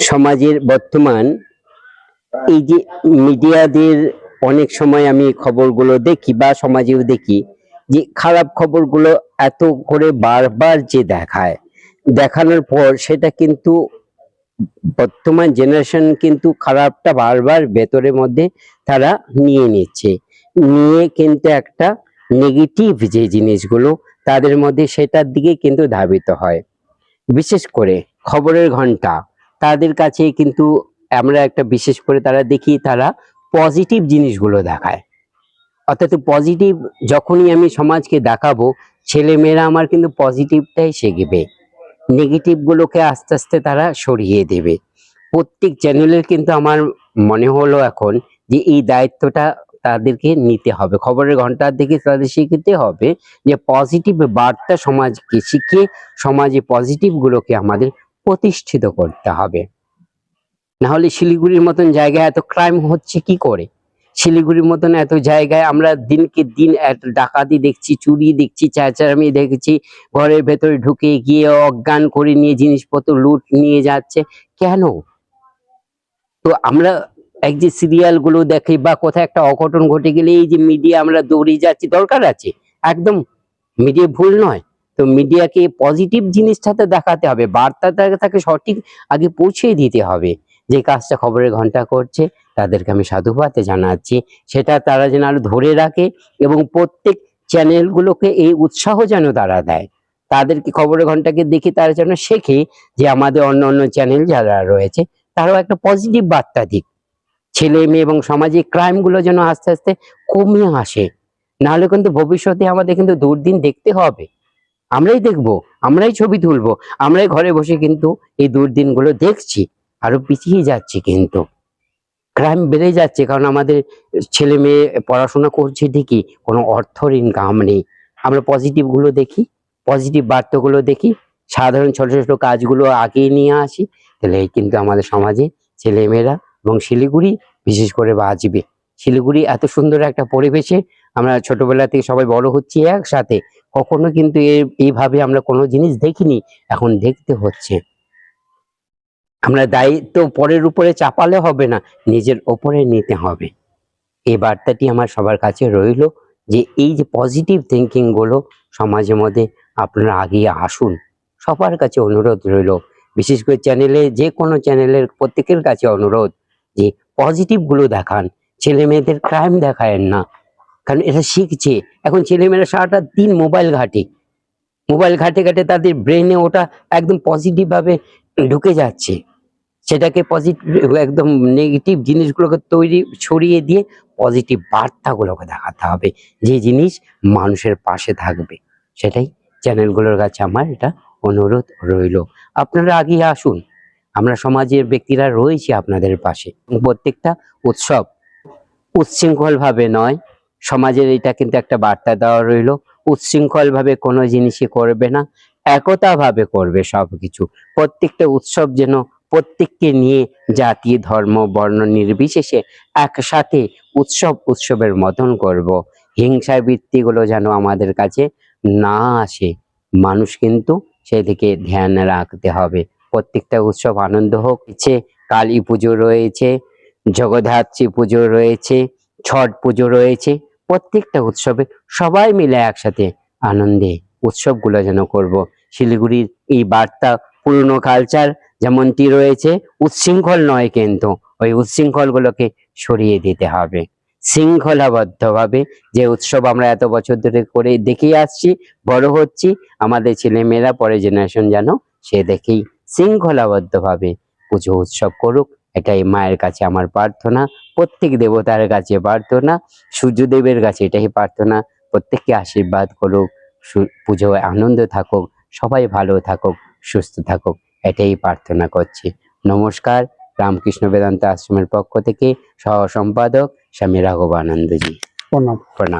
সমাজের বর্তমান, এই যে মিডিয়াদের অনেক সময় আমি খবরগুলো দেখি বা সমাজেও দেখি যে খারাপ খবরগুলো এত করে বারবার যে দেখায়, দেখানোর পর সেটা কিন্তু বর্তমান জেনারেশন কিন্তু খারাপটা বারবার ভেতরের মধ্যে তারা নিয়ে নিচ্ছে। নিয়ে কিন্তু একটা নেগেটিভ যে জিনিসগুলো তাদের মধ্যে সেটার দিকে কিন্তু ধাবিত হয়। বিশেষ করে খবরের ঘণ্টা তাদের কাছে কিন্তু আমরা একটা বিশেষ করে তারা দেখি, তারা পজিটিভ জিনিসগুলো দেখায়। অর্থাৎ পজিটিভ যখনই আমি সমাজকে দেখাবো ছেলে মেয়েরা আমার কিন্তু পজিটিভটাই শিখবে। নেগেটিভগুলোকে আস্তে আস্তে তারা সরিয়ে দেবে। প্রত্যেক চ্যানেলের কিন্তু আমার মনে হলো এখন যে এই দায়িত্বটা তাদেরকে নিতে হবে। খবরের ঘণ্টার দিকে তাদের শিখতে হবে যে পজিটিভ বার্তা সমাজকে শিখিয়ে, সমাজে পজিটিভগুলোকে আমাদের প্রতিষ্ঠিত করতে হবে। না হলে শিলিগুড়ির মতন জায়গায় এত ক্রাইম হচ্ছে কি করে? শিলিগুড়ির মতন এত জায়গায় আমরা দিনকে দিন এত ডাকাতি দেখছি, চুরি দেখছি চেঁচারামি দেখছি, ঘরের ভেতরে ঢুকে গিয়ে অজ্ঞান করে নিয়ে জিনিসপত্র লুট নিয়ে যাচ্ছে। কেন? তো আমরা এক যে সিরিয়ালগুলো দেখি বা কোথায় একটা অঘটন ঘটে গেলে এই যে মিডিয়া আমরা দৌড়িয়ে যাচ্ছি, দরকার আছে। একদম মিডিয়া ভুল নয়। তো মিডিয়াকে পজিটিভ জিনিসটাতে দেখাতে হবে বার্তাটা তাকে সঠিক আগে পৌঁছে দিতে হবে। যে কাজটা খবরের ঘণ্টা করছে, তাদেরকে আমি সাধুবাদ জানাচ্ছি। সেটা তারা যেন আরও ধরে রাখে এবং প্রত্যেক চ্যানেলগুলোকে এই উৎসাহ যেন তারা দেয়। তাদেরকে খবরের ঘন্টাকে দেখে তারা যেন শেখে যে আমাদের অন্য অন্য চ্যানেল যারা রয়েছে, তারাও একটা পজিটিভ বার্তা দিক। ছেলে মেয়ে এবং সামাজিক ক্রাইমগুলো যেন আস্তে আস্তে কমে আসে। নাহলে কিন্তু ভবিষ্যতে আমাদের কিন্তু দুর্দিন দেখতে হবে। আমরাই দেখব, আমরাই ছবি তুলবো, আমরাই ঘরে বসে কিন্তু এই দুর্দিনগুলো দেখছি, আরও পিছিয়ে যাচ্ছে কিন্তু। ক্রাইম বেড়ে যাচ্ছে, কারণ আমাদের ছেলে মেয়ে পড়াশোনা করছে ঠিকই, কোনো অর্থর ইনকাম নেই। আমরা পজিটিভগুলো দেখি পজিটিভ বার্তাগুলো দেখি, সাধারণ ছোট ছোট কাজগুলো আগিয়ে নিয়ে আসি, তাহলে কিন্তু আমাদের সমাজে ছেলেমেয়েরা এবং শিলিগুড়ি বিশেষ করে বাঁচবে। শিলিগুড়ি এত সুন্দর একটা পরিবেশে আমরা ছোটবেলা থেকে সবাই বড় হচ্ছি একসাথে। কখনো কিন্তু এইভাবে আমরা কোনো জিনিস দেখিনি, এখন দেখতে হচ্ছে। আমরা দায়িত্ব পরের উপরে চাপালে হবে না, নিজের ওপরে নিতে হবে। এই বার্তাটি আমার সবার কাছে রইল যে, এই যে পজিটিভ থিঙ্কিংগুলো সমাজের মধ্যে আপনারা আগিয়ে আসুন। সবার কাছে অনুরোধ রইল, বিশেষ করে চ্যানেলে যে কোনো চ্যানেলের প্রত্যেকের কাছে অনুরোধ যে পজিটিভগুলো দেখান। ছেলে মেয়েদের ক্রাইম দেখায়েন না। কারণ এটা শিখছে। এখন ছেলেমেয়েরা সারাটা দিন মোবাইল ঘাটে। মোবাইল ঘাটে ঘাটে তাদের ব্রেনে ওটা একদম পজিটিভভাবে ঢুকে যাচ্ছে। সেটাকে পজিটিভ একদম নেগেটিভ জিনিসগুলোকে তৈরি, ছড়িয়ে দিয়ে পজিটিভ বার্তাগুলোকে দেখাতে হবে। যে জিনিস মানুষের পাশে থাকবে। সেটাই চ্যানেলগুলোর কাছে আমার এটা অনুরোধ রইল। আপনারা আগিয়ে আসুন। আমরা সমাজের ব্যক্তিরা রয়েছি আপনাদের পাশে। প্রত্যেকটা উৎসব উচ্ছৃঙ্খলভাবে নয়। সমাজের এটা কিন্তু একটা বার্তা দেওয়া রইল। উচ্ছৃঙ্খল ভাবে কোনো জিনিসই করবে না একতা ভাবে করবে সবকিছু। প্রত্যেকটা উৎসব যেন প্রত্যেককে নিয়ে জাতি, ধর্ম, বর্ণ নির্বিশেষে একসাথে উৎসব উৎসবের মতন করব। হিংসার বৃত্তিগুলো যেন আমাদের কাছে না আসে। মানুষ কিন্তু সেদিকে ধ্যান রাখতে হবে। প্রত্যেকটা উৎসব আনন্দ হোক। ইচ্ছে কালী পুজো রয়েছে, জগদ্ধাত্রী পুজো রয়েছে, ছট পুজো রয়েছে। প্রত্যেকটা উৎসবে সবাই মিলে একসাথে আনন্দে উৎসবগুলো যেন করব। শিলিগুড়ির এই বার্তা পুরনো কালচার যেমনটি রয়েছে উচ্ছৃঙ্খল নয় কিন্তু ওই উচ্ছৃঙ্খল গুলোকে সরিয়ে দিতে হবে। শৃঙ্খলাবদ্ধভাবে যে উৎসব আমরা এত বছর ধরে করে দেখে আসছি, বড় হচ্ছি, আমাদের ছেলে মেয়েরা পরে জেনারেশন যেন সে দেখেই শৃঙ্খলাবদ্ধভাবে পুজো উৎসব করুক। এটাই মায়ের কাছে আমার প্রার্থনা প্রত্যেক দেবতার কাছে প্রার্থনা সূর্যদেবের কাছে এটাই প্রার্থনা প্রত্যেককে আশীর্বাদ করুক পুজোয় আনন্দ থাকুক সবাই ভালো থাকুক সুস্থ থাকুক এটাই প্রার্থনা করছি। নমস্কার রামকৃষ্ণ বেদান্ত আশ্রমের পক্ষ থেকে সহ সম্পাদক স্বামী রাঘবানন্দজি। প্রণাম। প্রণাম।